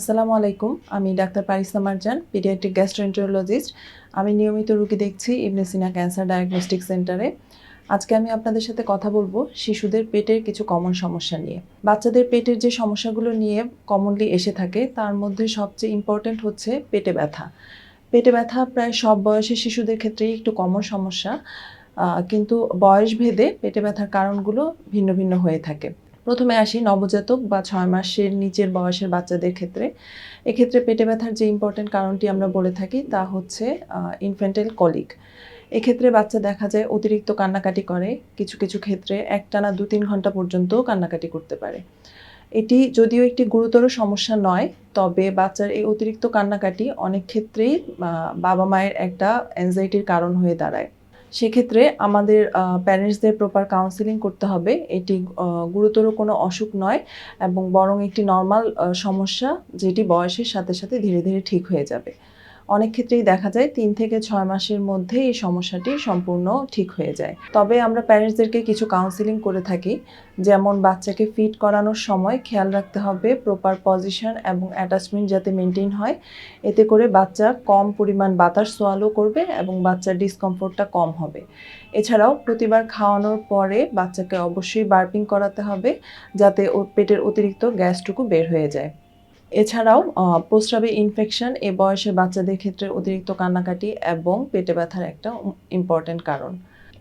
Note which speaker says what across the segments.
Speaker 1: আসসালামু আলাইকুম। আমি doctor Parisa Marjan pediatric gastroenterologist আমি নিয়মিত রুগী দেখছি ইবনে সিনা ক্যান্সার ডায়াগনস্টিক সেন্টারে। আজকে আমি আপনাদের সাথে কথা বলব শিশুদের পেটের কিছু কমন সমস্যা নিয়ে। বাচ্চাদের পেটের যে সমস্যাগুলো নিয়ে কমনলি এসে থাকে, তার মধ্যে সবচেয়ে ইম্পর্ট্যান্ট হচ্ছে পেটে ব্যথা। পেটে ব্যথা প্রায় সব বয়সের শিশুদের ক্ষেত্রেই একটু কমন সমস্যা। কিন্তু বয়স ভেদে পেটে ব্যথার কারণগুলো ভিন্ন ভিন্ন হয়ে থাকে। প্রথমে আসি নবজাতক বা ছয় মাসের নিচের বয়সের বাচ্চাদের ক্ষেত্রে। এক্ষেত্রে পেটে ব্যথার যে ইম্পর্টেন্ট কারণটি আমরা বলে থাকি তা হচ্ছে ইনফেন্টাইল কলিক এক্ষেত্রে বাচ্চা দেখা যায় অতিরিক্ত কান্নাকাটি করে কিছু কিছু ক্ষেত্রে একটানা দু তিন ঘণ্টা পর্যন্ত কান্নাকাটি করতে পারে। এটি যদিও একটি গুরুতর সমস্যা নয়, তবে বাচ্চার এই অতিরিক্ত কান্নাকাটি অনেক ক্ষেত্রেই বাবা মায়ের একটা অ্যাংজাইটির কারণ হয়ে দাঁড়ায়। সেক্ষেত্রে আমাদের প্যারেন্টসদের প্রপার কাউন্সিলিং করতে হবে। এটি গুরুতর কোনো অসুখ নয় এবং বরং একটি নর্মাল সমস্যা যেটি বয়সের সাথে সাথে ধীরে ধীরে ঠিক হয়ে যাবে। অনেক ক্ষেত্রেই দেখা যায় তিন থেকে ছয় মাসের মধ্যে এই সমস্যাটি সম্পূর্ণ ঠিক হয়ে যায়। তবে আমরা প্যারেন্টসদেরকে কিছু কাউন্সিলিং করে থাকি, যেমন বাচ্চাকে ফিট করানোর সময় খেয়াল রাখতে হবে প্রপার পজিশন এবং অ্যাটাচমেন্ট যাতে মেনটেন হয়। এতে করে বাচ্চা কম পরিমাণ বাতাস সোয়ালো করবে এবং বাচ্চার ডিসকমফোর্টটা কম হবে। এছাড়াও প্রতিবার খাওয়ানোর পরে বাচ্চাকে অবশ্যই বার্পিং করাতে হবে, যাতে ওর পেটের অতিরিক্ত গ্যাসটুকু বের হয়ে যায়। এছাড়াও প্রস্রাবে ইনফেকশন এ বয়সের বাচ্চাদের ক্ষেত্রে অতিরিক্ত কান্নাকাটি এবং পেটে ব্যথার একটা ইম্পর্ট্যান্ট কারণ।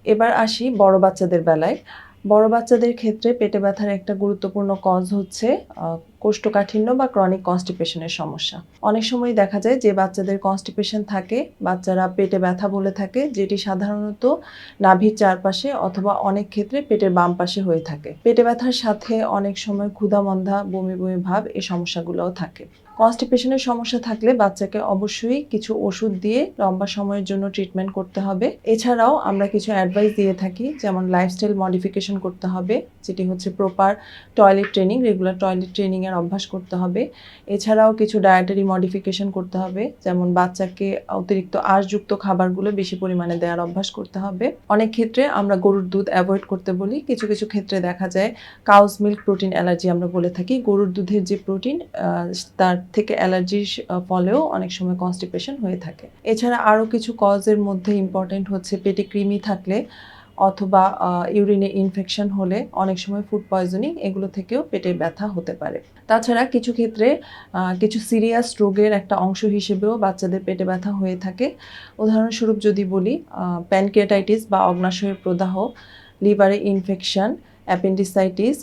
Speaker 1: এবার আসি বড় বাচ্চাদের বেলায়। বড় বাচ্চাদের ক্ষেত্রে পেটে ব্যথার একটা গুরুত্বপূর্ণ কজ হচ্ছে কোষ্ঠকাঠিন্য বা ক্রনিক কনস্টিপেশনের সমস্যা। অনেক সময় দেখা যায় যে বাচ্চাদের কনস্টিপেশন থাকে, বাচ্চারা পেটে ব্যথা বলে থাকে, যেটি সাধারণত নাভির চারপাশে অথবা অনেক ক্ষেত্রে পেটের বাম পাশে হয়ে থাকে। পেটে ব্যথার সাথে অনেক সময় ক্ষুধামন্ধা বমি বমি ভাব এই সমস্যাগুলোও থাকে। কনস্টিপেশনের সমস্যা থাকলে বাচ্চাকে অবশ্যই কিছু ওষুধ দিয়ে লম্বা সময়ের জন্য ট্রিটমেন্ট করতে হবে। এছাড়াও আমরা কিছু অ্যাডভাইস দিয়ে থাকি, যেমন লাইফস্টাইল মডিফিকেশন করতে হবে, যেটি হচ্ছে proper toilet training regular toilet ট্রেনিংয়ের অভ্যাস করতে হবে। এছাড়াও কিছু ডায়েটারি মডিফিকেশন করতে হবে, যেমন বাচ্চাকে অতিরিক্ত আঁশযুক্ত খাবারগুলো বেশি পরিমাণে দেওয়ার অভ্যাস করতে হবে। অনেক ক্ষেত্রে আমরা গরুর দুধ অ্যাভয়েড করতে বলি, কিছু কিছু ক্ষেত্রে দেখা যায় কাউস মিল্ক প্রোটিন অ্যালার্জি আমরা বলে থাকি। গরুর দুধের যে প্রোটিন তার থেকে অ্যালার্জির ফলেও অনেক সময় কনস্টিপেশন হয়ে থাকে। এছাড়া আরও কিছু কজের মধ্যে ইম্পর্টেন্ট হচ্ছে পেটে কৃমি থাকলে। অথবা ইউরিনে ইনফেকশন হলে অনেক সময় ফুড পয়জনিং এগুলো থেকেও পেটে ব্যথা হতে পারে। তাছাড়া কিছু ক্ষেত্রে কিছু সিরিয়াস রোগের একটা অংশ হিসেবেও বাচ্চাদের পেটে ব্যথা হয়ে থাকে। উদাহরণস্বরূপ যদি বলি প্যানক্রিয়াটাইটিস বা অগ্নাশয়ের প্রদাহ, লিভারে ইনফেকশন অ্যাপেন্ডিসাইটিস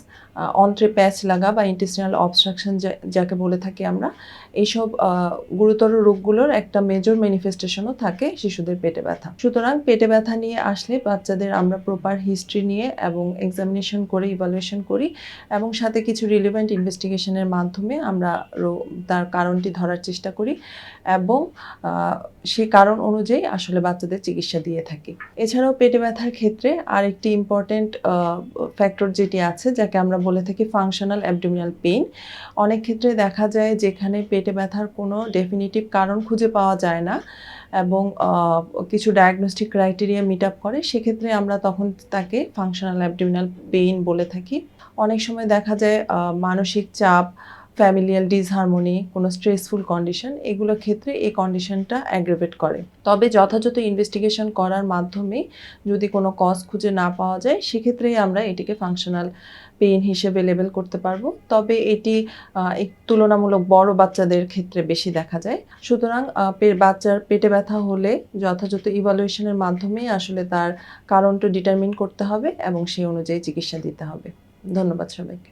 Speaker 1: অন্ত্রে প্যাচ লাগা বা ইন্টেস্টিনাল অবস্ট্রাকশন যাকে বলে থাকি আমরা, এইসব গুরুতর রোগগুলোর একটা মেজর ম্যানিফেস্টেশনও থাকে শিশুদের পেটে ব্যথা। সুতরাং পেটে ব্যথা নিয়ে আসলে বাচ্চাদের আমরা প্রপার হিস্ট্রি নিয়ে এবং এক্সামিনেশন করে ইভালুয়েশন করি এবং সাথে কিছু রিলেভেন্ট ইনভেস্টিগেশনের মাধ্যমে আমরা তার কারণটি ধরার চেষ্টা করি এবং সেই কারণ অনুযায়ী আসলে বাচ্চাদের চিকিৎসা দিয়ে থাকি। এছাড়াও পেটে ব্যথার ক্ষেত্রে আরেকটি ইম্পর্টেন্ট ফ্যাক্টর যেটি আছে, যাকে আমরা বলে থাকি ফাংশনাল অ্যাবডোমিনাল পেইন অনেক ক্ষেত্রে দেখা যায় যেখানে পেটে ব্যথার কোনো ডেফিনিটিভ কারণ খুঁজে পাওয়া যায় না এবং কিছু ডায়াগনস্টিক ক্রাইটেরিয়া মিট আপ করে, সেক্ষেত্রে আমরা তখন তাকে ফাংশনাল অ্যাবডোমিনাল পেইন বলে থাকি। অনেক সময় দেখা যায় মানসিক চাপ ফ্যামিলিয়াল ডিসহারমোনি কোনো স্ট্রেসফুল কন্ডিশন এগুলো ক্ষেত্রে এই কন্ডিশনটা অ্যাগ্রেভেট করে। তবে যথাযথ ইনভেস্টিগেশন করার মাধ্যমে যদি কোনো কজ খুঁজে না পাওয়া যায়, সেক্ষেত্রেই আমরা এটিকে ফাংশনাল পেইন হিসেবে লেবেল করতে পারব। তবে এটি তুলনামূলক বড় বাচ্চাদের ক্ষেত্রে বেশি দেখা যায়। সুতরাং বাচ্চার পেটে ব্যথা হলে যথাযথ ইভালুয়েশনের মাধ্যমে আসলে তার কারণটা ডিটারমিন করতে হবে এবং সেই অনুযায়ী চিকিৎসা দিতে হবে। ধন্যবাদ সবাইকে।